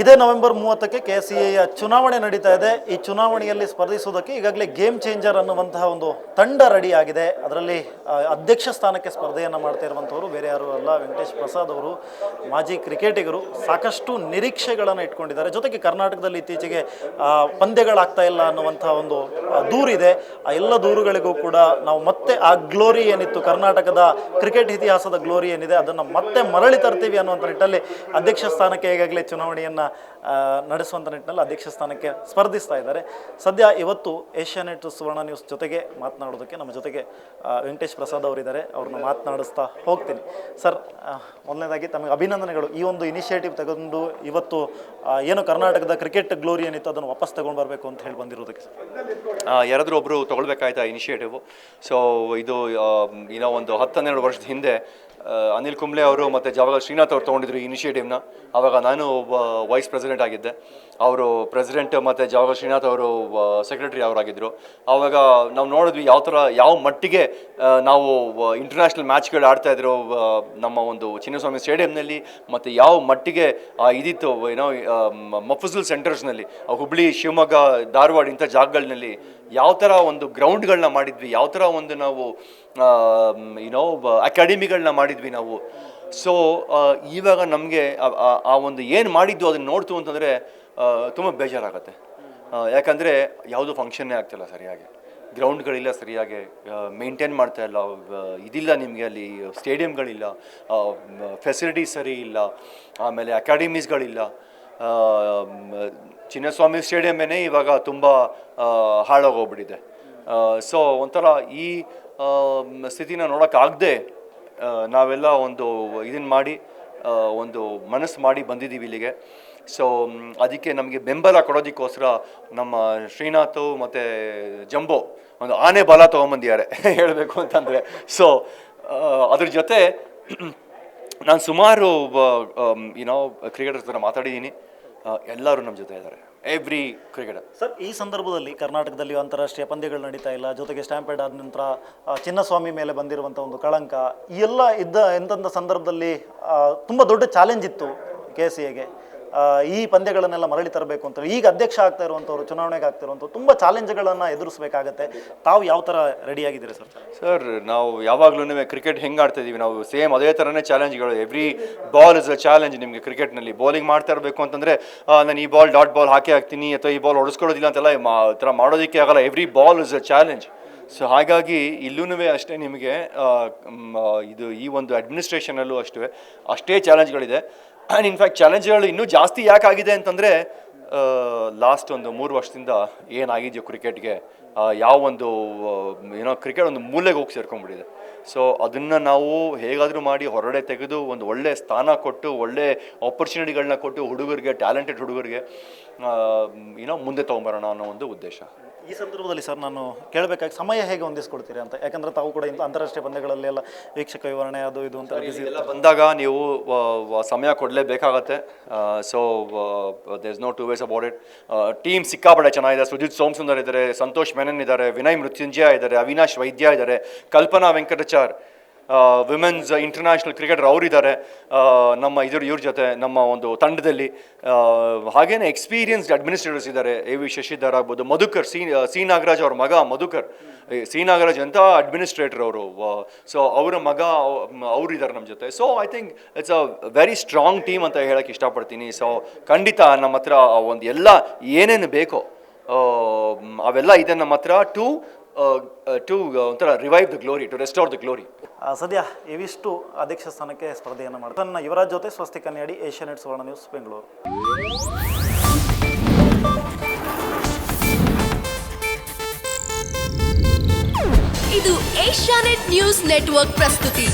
ಇದೇ ನವೆಂಬರ್ ಮೂವತ್ತಕ್ಕೆ K C ಎಯ ಚುನಾವಣೆ ನಡೀತಾ ಇದೆ. ಈ ಚುನಾವಣೆಯಲ್ಲಿ ಸ್ಪರ್ಧಿಸುವುದಕ್ಕೆ ಈಗಾಗಲೇ ಗೇಮ್ ಚೇಂಜರ್ ಅನ್ನುವಂತಹ ಒಂದು ತಂಡ ರೆಡಿ ಆಗಿದೆ. ಅದರಲ್ಲಿ ಅಧ್ಯಕ್ಷ ಸ್ಥಾನಕ್ಕೆ ಸ್ಪರ್ಧೆಯನ್ನು ಮಾಡ್ತಾ ಇರುವಂಥವರು ಬೇರೆ ಯಾರು ಅಲ್ಲ. ವೆಂಕಟೇಶ್ ಪ್ರಸಾದ್ ಅವರು, ಮಾಜಿ ಕ್ರಿಕೆಟಿಗರು ಸಾಕಷ್ಟು ನಿರೀಕ್ಷೆಗಳನ್ನು ಇಟ್ಕೊಂಡಿದ್ದಾರೆ. ಜೊತೆಗೆ ಕರ್ನಾಟಕದಲ್ಲಿ ಇತ್ತೀಚೆಗೆ ಪಂದ್ಯಗಳಾಗ್ತಾ ಇಲ್ಲ ಅನ್ನುವಂತಹ ಒಂದು ದೂರಿದೆ ಆ ಎಲ್ಲ ದೂರುಗಳಿಗೂ ಕೂಡ ನಾವು ಮತ್ತೆ ಆ ಗ್ಲೋರಿ ಏನಿತ್ತು, ಕರ್ನಾಟಕದ ಕ್ರಿಕೆಟ್ ಇತಿಹಾಸದ ಗ್ಲೋರಿ ಏನಿದೆ, ಅದನ್ನು ಮತ್ತೆ ಮರಳಿ ತರ್ತೀವಿ ಅನ್ನುವಂಥ ನಿಟ್ಟಲ್ಲಿ ಅಧ್ಯಕ್ಷ ಸ್ಥಾನಕ್ಕೆ ಈಗಾಗಲೇ ಚುನಾವಣೆಯನ್ನು ನಡೆಸುವಂಥ ನಿಟ್ಟಿನಲ್ಲಿ ಅಧ್ಯಕ್ಷ ಸ್ಥಾನಕ್ಕೆ ಸ್ಪರ್ಧಿಸ್ತಾ ಇದ್ದಾರೆ. ಸದ್ಯ ಇವತ್ತು ಏಷ್ಯಾನೆಟ್ ಸುವರ್ಣ ನ್ಯೂಸ್ ಜೊತೆಗೆ ಮಾತನಾಡೋದಕ್ಕೆ ನಮ್ಮ ಜೊತೆಗೆ ವೆಂಕಟೇಶ್ ಪ್ರಸಾದ್ ಅವರಿದ್ದಾರೆ. ಅವ್ರನ್ನ ಮಾತನಾಡಿಸ್ತಾ ಹೋಗ್ತೀನಿ. ಸರ್ ಮೊದಲನೇದಾಗಿ ತಮಗೆ ಅಭಿನಂದನೆಗಳು. ಈ ಒಂದು ಇನಿಷಿಯೇಟಿವ್ ತಗೊಂಡು ಇವತ್ತು ಏನು ಕರ್ನಾಟಕದ ಕ್ರಿಕೆಟ್ ಗ್ಲೋರಿ ಏನಿತ್ತು ಅದನ್ನು ವಾಪಸ್ ತಗೊಂಡು ಬರಬೇಕು ಅಂತ ಹೇಳಿ ಬಂದಿರೋದಕ್ಕೆ ಯಾರಾದರೂ ಒಬ್ಬರು ತೊಗೊಳ್ಬೇಕಾಯ್ತಾ ಇನಿಷಿಯೇಟಿವ್? ಸೊ ಇದು ಏನೋ ಒಂದು ಹತ್ತು ಹನ್ನೆರಡು ವರ್ಷದ ಹಿಂದೆ ಅನಿಲ್ ಕುಂಬ್ಳೆ ಅವರು ಮತ್ತು ಜವಾಹರ್ ಶ್ರೀನಾಥ್ ಅವರು ತೊಗೊಂಡಿದ್ರು ಇನಿಷಿಯೇಟಿವ್ನ ಆವಾಗ ನಾನು ಒಬ್ಬ ವೈಸ್ ಪ್ರೆಸಿಡೆಂಟ್ ಆಗಿದ್ದೆ. ಅವರು ಪ್ರೆಸಿಡೆಂಟ್ ಮತ್ತು ಜವಾಹರ್ ಶ್ರೀನಾಥ್ ಅವರು ಸೆಕ್ರೆಟರಿ ಅವರಾಗಿದ್ದರು ಆವಾಗ ನಾವು ನೋಡಿದ್ವಿ ಯಾವ ಥರ, ಯಾವ ಮಟ್ಟಿಗೆ ನಾವು ಇಂಟರ್ನ್ಯಾಷನಲ್ ಮ್ಯಾಚ್ಗಳು ಆಡ್ತಾಯಿದ್ರು ನಮ್ಮ ಒಂದು ಚಿನ್ನಸ್ವಾಮಿ ಸ್ಟೇಡಿಯಂನಲ್ಲಿ ಮತ್ತು ಯಾವ ಮಟ್ಟಿಗೆ ಇದಿತ್ತು, ಏನೋ ಮಫಜುಲ್ ಸೆಂಟರ್ಸ್ನಲ್ಲಿ ಹುಬ್ಳಿ, ಶಿವಮೊಗ್ಗ, ಧಾರವಾಡ ಇಂಥ ಜಾಗಗಳಲ್ಲಿ ಯಾವ ಥರ ಒಂದು ಗ್ರೌಂಡ್ಗಳನ್ನ ಮಾಡಿದ್ವಿ, ಯಾವ ಥರ ಒಂದು ನಾವು ಏನೋ ಅಕಾಡೆಮಿಗಳನ್ನ ಮಾಡಿದ್ವಿ ನಾವು. ಸೊ ಇವಾಗ ನಮಗೆ ಆ ಒಂದು ಏನು ಮಾಡಿದ್ದು ಅದನ್ನು ನೋಡ್ತು ಅಂತಂದರೆ ತುಂಬ ಬೇಜಾರಾಗುತ್ತೆ. ಯಾಕಂದರೆ ಯಾವುದು ಫಂಕ್ಷನ್ನೇ ಆಗ್ತಿಲ್ಲ ಸರಿಯಾಗಿ. ಗ್ರೌಂಡ್ಗಳಿಲ್ಲ ಸರಿಯಾಗಿ ಮೇಂಟೈನ್ ಮಾಡ್ತಾ ಇಲ್ಲ ಇದಿಲ್ಲ ನಿಮಗೆ ಅಲ್ಲಿ, ಸ್ಟೇಡಿಯಂಗಳಿಲ್ಲ ಫೆಸಿಲಿಟೀಸ್ ಸರಿ ಇಲ್ಲ, ಆಮೇಲೆ ಅಕಾಡೆಮೀಸ್ಗಳಿಲ್ಲ ಚಿನ್ನಸ್ವಾಮಿ ಸ್ಟೇಡಿಯಮ್ಮೇ ಇವಾಗ ತುಂಬ ಹಾಳಾಗೋಗ್ಬಿಟ್ಟಿದೆ. ಸೊ ಒಂಥರ ಈ ಸ್ಥಿತಿನ ನೋಡೋಕ್ಕಾಗದೆ ನಾವೆಲ್ಲ ಒಂದು ಇದನ್ನು ಮಾಡಿ ಒಂದು ಮನಸ್ಸು ಮಾಡಿ ಬಂದಿದ್ದೀವಿ ಇಲ್ಲಿಗೆ. ಸೊ ಅದಕ್ಕೆ ನಮಗೆ ಬೆಂಬಲ ಕೊಡೋದಕ್ಕೋಸ್ಕರ ನಮ್ಮ ಶ್ರೀನಾಥ್ ಮತ್ತು ಜಂಬೋ ಒಂದು ಆನೆ ಬಲ ತೊಗೊಂಬಂದಿದ್ದಾರೆ. ಹೇಳಬೇಕು ಅಂತಂದರೆ. ಸೊ ಅದ್ರ ಜೊತೆ ನಾನು ಸುಮಾರು ಏನೋ ಕ್ರಿಕೆಟರ್ ಹತ್ರ ಮಾತಾಡಿದ್ದೀನಿ ಎಲ್ಲರೂ ನಮ್ಮ ಜೊತೆ ಇದ್ದಾರೆ. ಎವ್ರಿ ಕ್ರಿಕೆಟರ್ ಸರ್, ಈ ಸಂದರ್ಭದಲ್ಲಿ ಕರ್ನಾಟಕದಲ್ಲಿ ಅಂತಾರಾಷ್ಟ್ರೀಯ ಪಂದ್ಯಗಳು ನಡೀತಾ ಇಲ್ಲ, ಜೊತೆಗೆ ಸ್ಟ್ಯಾಂಪೇಡ್ ಆದ ನಂತರ ಚಿನ್ನಸ್ವಾಮಿ ಮೇಲೆ ಬಂದಿರುವಂಥ ಒಂದು ಕಳಂಕ ಎಲ್ಲ ಇದ್ದ ಎಂತಂಥ ಸಂದರ್ಭದಲ್ಲಿ ತುಂಬ ದೊಡ್ಡ ಚಾಲೆಂಜ್ ಇತ್ತು ಕೆ ಸಿ ಎಗೆ ಈ ಪಂದ್ಯಗಳನ್ನೆಲ್ಲ ಮರಳಿ ತರಬೇಕು ಅಂತ ಈಗ ಅಧ್ಯಕ್ಷ ಆಗ್ತಾ ಇರುವಂಥವ್ರು, ಚುನಾವಣೆಗೆ ಆಗ್ತಾ ಇರುವಂಥವ್ರು ತುಂಬ ಚಾಲೆಂಜ್ಗಳನ್ನು ಎದುರಿಸಬೇಕಾಗತ್ತೆ. ತಾವು ಯಾವ ಥರ ರೆಡಿ ಆಗಿದ್ದೀರಿ ಸರ್? ಸರ್ ನಾವು ಯಾವಾಗಲೂ ಕ್ರಿಕೆಟ್ ಹೆಂಗೆ ಆಡ್ತಾ ಇದೀವಿ, ನಾವು ಸೇಮ್ ಅದೇ ಥರನೇ ಚಾಲೆಂಜ್ಗಳು every ball is a challenge ನಿಮಗೆ ಕ್ರಿಕೆಟ್ನಲ್ಲಿ ಬೌಲಿಂಗ್ ಮಾಡ್ತಾ ಇರಬೇಕು ಅಂತಂದರೆ ನಾನು ಈ ಬಾಲ್ ಡಾಟ್ ಬಾಲ್ ಹಾಕಿ ಹಾಕ್ತೀನಿ, ಅಥವಾ ಈ ಬಾಲ್ ಹೊಡೆಸ್ಕೊಳ್ಳೋದಿಲ್ಲ ಅಂತೆಲ್ಲ ಥರ ಮಾಡೋದಕ್ಕೆ ಆಗಲ್ಲ. Every ball is a challenge so ಹಾಗಾಗಿ ಇಲ್ಲೂ ಅಷ್ಟೇ ನಿಮಗೆ ಇದು ಈ ಒಂದು ಅಡ್ಮಿನಿಸ್ಟ್ರೇಷನಲ್ಲೂ ಅಷ್ಟೇ ಅಷ್ಟೇ ಚಾಲೆಂಜ್ಗಳಿದೆ ಆ್ಯಂಡ್ ಇನ್ಫ್ಯಾಕ್ಟ್ ಚಾಲೆಂಜ್ಗಳು ಇನ್ನೂ ಜಾಸ್ತಿ ಯಾಕಾಗಿದೆ ಅಂತಂದರೆ ಲಾಸ್ಟ್ ಒಂದು ಮೂರು ವರ್ಷದಿಂದ ಏನಾಗಿದೆಯೋ ಕ್ರಿಕೆಟ್ಗೆ ಯಾವ ಒಂದು ಏನೋ ಕ್ರಿಕೆಟ್ ಒಂದು ಮೂಲೆಗೆ ಹೋಗಿ ಸೇರ್ಕೊಂಡ್ಬಿಟ್ಟಿದೆ. ಸೊ ಅದನ್ನು ನಾವು ಹೇಗಾದರೂ ಮಾಡಿ ಹೊರಗಡೆ ತೆಗೆದು ಒಂದು ಒಳ್ಳೆ ಸ್ಥಾನ ಕೊಟ್ಟು, ಒಳ್ಳೆ ಆಪರ್ಚುನಿಟಿಗಳನ್ನ ಕೊಟ್ಟು ಹುಡುಗರಿಗೆ ಟ್ಯಾಲೆಂಟೆಡ್ ಹುಡುಗರಿಗೆ ಏನೋ ಮುಂದೆ ತೊಗೊಂಬರೋಣ ಅನ್ನೋ ಒಂದು ಉದ್ದೇಶ. ಈ ಸಂದರ್ಭದಲ್ಲಿ ಸರ್ ನಾನು ಕೇಳಬೇಕಾಗಿ ಸಮಯ ಹೇಗೆ ಹೊಂದಿಸ್ಕೊಡ್ತೀರಿ ಅಂತ? ಯಾಕಂದ್ರೆ ತಾವು ಕೂಡ ಇಂಥ ಅಂತಾರಾಷ್ಟ್ರೀಯ ಪಂದ್ಯಗಳಲ್ಲಿ ಎಲ್ಲ ವೀಕ್ಷಕ ವಿವರಣೆ ಅದು ಇದು ಅಂತ ಎಲ್ಲ ಬಂದಾಗ ನೀವು ಸಮಯ ಕೊಡಲೇಬೇಕಾಗತ್ತೆ. So there is no two ways about it team ಸಿಕ್ಕಾಪಡೆ ಚೆನ್ನಾಗಿದೆ. ಸುಜಿತ್ ಸೋಮಸುಂದರ್ ಇದ್ದಾರೆ ಸಂತೋಷ್ ಮೆನನ್ ಇದ್ದಾರೆ ವಿನಯ್ ಮೃತ್ಯುಂಜಯ ಇದ್ದಾರೆ ಅವಿನಾಶ್ ವೈದ್ಯ ಇದ್ದಾರೆ Kalpana Venkatachar women's international cricketer ಅವರಿದ್ದಾರೆ. ನಮ್ಮ ಇದ್ರ, ಇವ್ರ ಜೊತೆ ನಮ್ಮ ಒಂದು ತಂಡದಲ್ಲಿ ಹಾಗೇನೆ ಎಕ್ಸ್ಪೀರಿಯನ್ಸ್ಡ್ ಅಡ್ಮಿನಿಸ್ಟ್ರೇಟರ್ಸ್ ಇದ್ದಾರೆ. ಎ ವಿ ಶಶಿಧರ್ ಆಗ್ಬೋದು, ಮಧುಕರ್, ಸಿ ಸಿ ನಾಗರಾಜ್ ಅವ್ರ ಮಗ ಮಧುಕರ್. ಸಿ ನಾಗರಾಜ್ ಅಂತ ಅಡ್ಮಿನಿಸ್ಟ್ರೇಟರ್ ಅವರು ಸೊ ಅವರ ಮಗ ಅವರಿದ್ದಾರೆ ನಮ್ಮ ಜೊತೆ. So I think it's a very strong team ಅಂತ ಹೇಳಕ್ಕೆ ಇಷ್ಟಪಡ್ತೀನಿ. ಸೊ ಖಂಡಿತ ನಮ್ಮ ಹತ್ರ ಒಂದು ಎಲ್ಲ ಏನೇನು ಬೇಕೋ ಅವೆಲ್ಲ ಇದೆ ನಮ್ಮ ಹತ್ರ ಟು ಟು ಒಂಥರ revive the glory to restore the glory ಸದ್ಯ ಇವಿಷ್ಟು ಅಧ್ಯಕ್ಷ ಸ್ಥಾನಕ್ಕೆ ಸ್ಪರ್ಧೆಯನ್ನು ಮಾಡ್ತಾರೆ ನನ್ನ ಯುವರಾಜ್ ಜೊತೆ ಸ್ವಸ್ತಿ ಕನ್ಯಾಡಿ ಏಷ್ಯಾನೆಟ್ ಸುವರ್ಣ ನ್ಯೂಸ್, ಬೆಂಗಳೂರು. ಇದು ಏಷ್ಯಾನೆಟ್ ನ್ಯೂಸ್ ನೆಟ್ವರ್ಕ್ ಪ್ರಸ್ತುತಿ.